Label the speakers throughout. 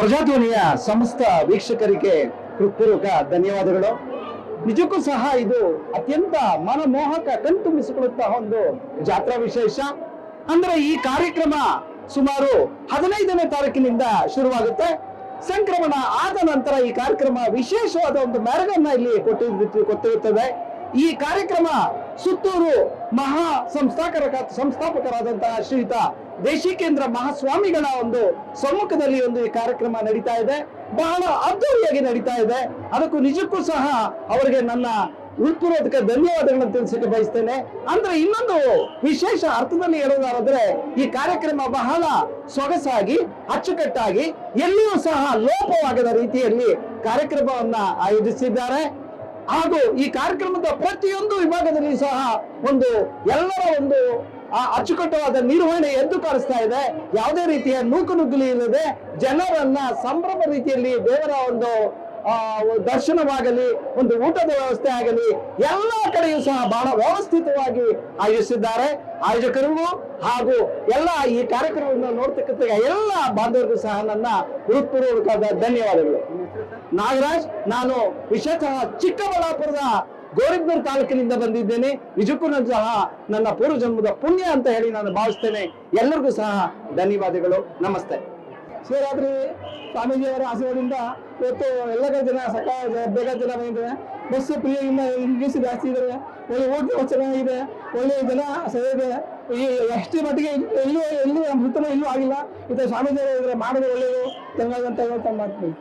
Speaker 1: ಪ್ರಜಾಧ್ವನಿಯ ಸಮಸ್ತ ವೀಕ್ಷಕರಿಗೆ ಹೃತ್ಪೂರ್ವಕ ಧನ್ಯವಾದಗಳು. ನಿಜಕ್ಕೂ ಸಹ ಇದು ಅತ್ಯಂತ ಮನಮೋಹಕ ಕಣ್ತುಂಬಿಸಿಕೊಳ್ಳುತ್ತಾ ಒಂದು ಜಾತ್ರಾ ವಿಶೇಷ. ಅಂದ್ರೆ ಈ ಕಾರ್ಯಕ್ರಮ ಸುಮಾರು ಹದಿನೈದನೇ ತಾರೀಕಿನಿಂದ ಶುರುವಾಗುತ್ತೆ. ಸಂಕ್ರಮಣ ಆದ ನಂತರ ಈ ಕಾರ್ಯಕ್ರಮ ವಿಶೇಷವಾದ ಒಂದು ಮೆರಗನ್ನ ಇಲ್ಲಿ ಕೊಟ್ಟಿರುತ್ತದೆ. ಈ ಕಾರ್ಯಕ್ರಮ ಸುತ್ತೂರು ಮಹಾ ಸಂಸ್ಥಾಕರ ಸಂಸ್ಥಾಪಕರಾದಂತಹ ಶ್ರೀಯುತ ದೇಶಿಕೇಂದ್ರ ಮಹಾಸ್ವಾಮಿಗಳ ಒಂದು ಸಮ್ಮುಖದಲ್ಲಿ ಒಂದು ಈ ಕಾರ್ಯಕ್ರಮ ನಡೀತಾ ಇದೆ. ಬಹಳ ಅದ್ದೂರಿಯಾಗಿ ನಡೀತಾ ಇದೆ. ಅದಕ್ಕೂ ನಿಜಕ್ಕೂ ಸಹ ಅವರಿಗೆ ನನ್ನ ಹೃತ್ಪೂರ್ವಕ ಧನ್ಯವಾದಗಳನ್ನು ತಿಳಿಸಕ್ಕೆ ಬಯಸ್ತೇನೆ. ಅಂದ್ರೆ ಇನ್ನೊಂದು ವಿಶೇಷ ಅರ್ಥದಲ್ಲಿ ಹೇಳೋದಾದ್ರೆ ಈ ಕಾರ್ಯಕ್ರಮ ಬಹಳ ಸೊಗಸಾಗಿ, ಅಚ್ಚುಕಟ್ಟಾಗಿ, ಎಲ್ಲಿಯೂ ಸಹ ಲೋಪವಾಗದ ರೀತಿಯಲ್ಲಿ ಕಾರ್ಯಕ್ರಮವನ್ನ ಆಯೋಜಿಸಿದ್ದಾರೆ. ಹಾಗೂ ಈ ಕಾರ್ಯಕ್ರಮದ ಪ್ರತಿಯೊಂದು ವಿಭಾಗದಲ್ಲಿ ಸಹ ಒಂದು ಎಲ್ಲರ ಒಂದು, ಆ ಅಚ್ಚುಕಟ್ಟವಾದ ನಿರ್ವಹಣೆ ಎದ್ದು ಕಾಣಿಸ್ತಾ ಇದೆ. ಯಾವುದೇ ರೀತಿಯ ನೂಕು ನುಗ್ಗಲಿ ಇಲ್ಲದೆ ಜನರನ್ನ ಸಂಭ್ರಮ ರೀತಿಯಲ್ಲಿ ದೇವರ ಒಂದು ದರ್ಶನವಾಗಲಿ, ಒಂದು ಊಟದ ವ್ಯವಸ್ಥೆ ಆಗಲಿ, ಎಲ್ಲ ಕಡೆಯೂ ಸಹ ಬಹಳ ವ್ಯವಸ್ಥಿತವಾಗಿ ಆಯೋಜಿಸಿದ್ದಾರೆ. ಆಯೋಜಕರಿಗೂ ಹಾಗೂ ಎಲ್ಲ ಈ ಕಾರ್ಯಕ್ರಮವನ್ನು ನೋಡ್ತಕ್ಕಂಥ ಎಲ್ಲ ಬಾಂಧವರಿಗೂ ಸಹ ನನ್ನ ಹೃತ್ಪೂರ್ವಕವಾದ ಧನ್ಯವಾದಗಳು. ನಾಗರಾಜ್, ನಾನು ವಿಶೇಷ ಚಿಕ್ಕಬಳ್ಳಾಪುರದ ಗೋರಿಬ್ಬರ್ ತಾಲೂಕಿನಿಂದ ಬಂದಿದ್ದೇನೆ. ನಿಜಕ್ಕೂ ನಾನು ಸಹ ನನ್ನ ಪೂರ್ವ ಜನ್ಮದ ಪುಣ್ಯ ಅಂತ ಹೇಳಿ ನಾನು ಭಾವಿಸ್ತೇನೆ. ಎಲ್ಲರಿಗೂ ಸಹ ಧನ್ಯವಾದಗಳು. ನಮಸ್ತೆ. ಶಿವರಾತ್ರಿ ಸ್ವಾಮೀಜಿಯವರ ಆಶೀರ್ವಾದದಿಂದ ಇವತ್ತು ಎಲ್ಲ ಕಡೆ ಜನ ಸಕಾಲ ಬೇಗ ಜನ ಬಂದಿದ್ದಾರೆ. ಬಸ್ ಪ್ರಿಯಿಂದ ಇಂಗ್ಲೀಷ್ ಜಾಸ್ತಿ ಇದ್ದಾರೆ. ಒಳ್ಳೆ ಓಟ್ ಚೆನ್ನಾಗಿದೆ. ಒಳ್ಳೆ ಜನ ಸರಿಯಿದೆ ಈ ಎಷ್ಟೇ ಮಟ್ಟಿಗೆ ಎಲ್ಲೂ ಎಲ್ಲೂ ನೃತ್ಯನೂ ಎಲ್ಲೂ ಆಗಿಲ್ಲ. ಇದು ಸ್ವಾಮೀಜಿಯವರು ಮಾಡೋದು ಒಳ್ಳೆಯದು. ಚೆನ್ನಾಗಂತ ಹೇಳ್ತಾ ಮಾಡ್ತೀನಿ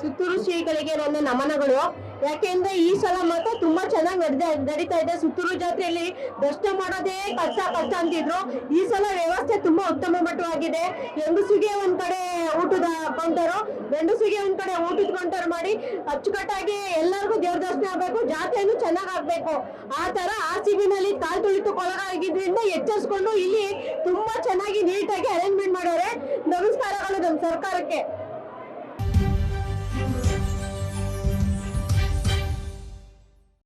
Speaker 2: ಸುತ್ತೂರು ಶ್ರೀಗಳಿಗೆ ನನ್ನ ನಮನಗಳು. ಯಾಕೆಂದ್ರೆ ಈ ಸಲ ಮಾತ್ರ ತುಂಬಾ ಚೆನ್ನಾಗಿ ನಡೆದ ನಡೀತಾ ಇದೆ. ಸುತ್ತೂರು ಜಾತ್ರೆಯಲ್ಲಿ ದರ್ಶನ ಮಾಡೋದೇ ಕಷ್ಟ ಕಷ್ಟ ಅಂತಿದ್ರು. ಈ ಸಲ ವ್ಯವಸ್ಥೆ ತುಂಬಾ ಉತ್ತಮ ಮಟ್ಟವಾಗಿದೆ. ಹೆಂಗಸಿಗೆ ಒಂದ್ ಕಡೆ ಊಟದ ಕೌಂಟರು ಗಂಡಸಿಗೆ ಒಂದ್ ಕಡೆ ಊಟದ ಕೌಂಟರ್ ಮಾಡಿ ಅಚ್ಚುಕಟ್ಟಾಗಿ ಎಲ್ಲರಿಗೂ ದೇವ್ರ ದರ್ಶನ ಆಗ್ಬೇಕು ಜಾತ್ರೆನೂ ಚೆನ್ನಾಗ್ ಆಗ್ಬೇಕು. ಆ ತರ ಆ ಸಿಬಿನಲ್ಲಿ ಕಾಲ್ ತುಳಿತುಕೊಳಗಾಗಿದ್ರಿಂದ ಎಚ್ಚರಿಸ್ಕೊಂಡು ಇಲ್ಲಿ ತುಂಬಾ ಚೆನ್ನಾಗಿ ನೀಟಾಗಿ ಅರೇಂಜ್ಮೆಂಟ್ ಮಾಡೋರೆ. ನಮಸ್ಕಾರಗಳು ನಮ್ಮ ಸರ್ಕಾರಕ್ಕೆ.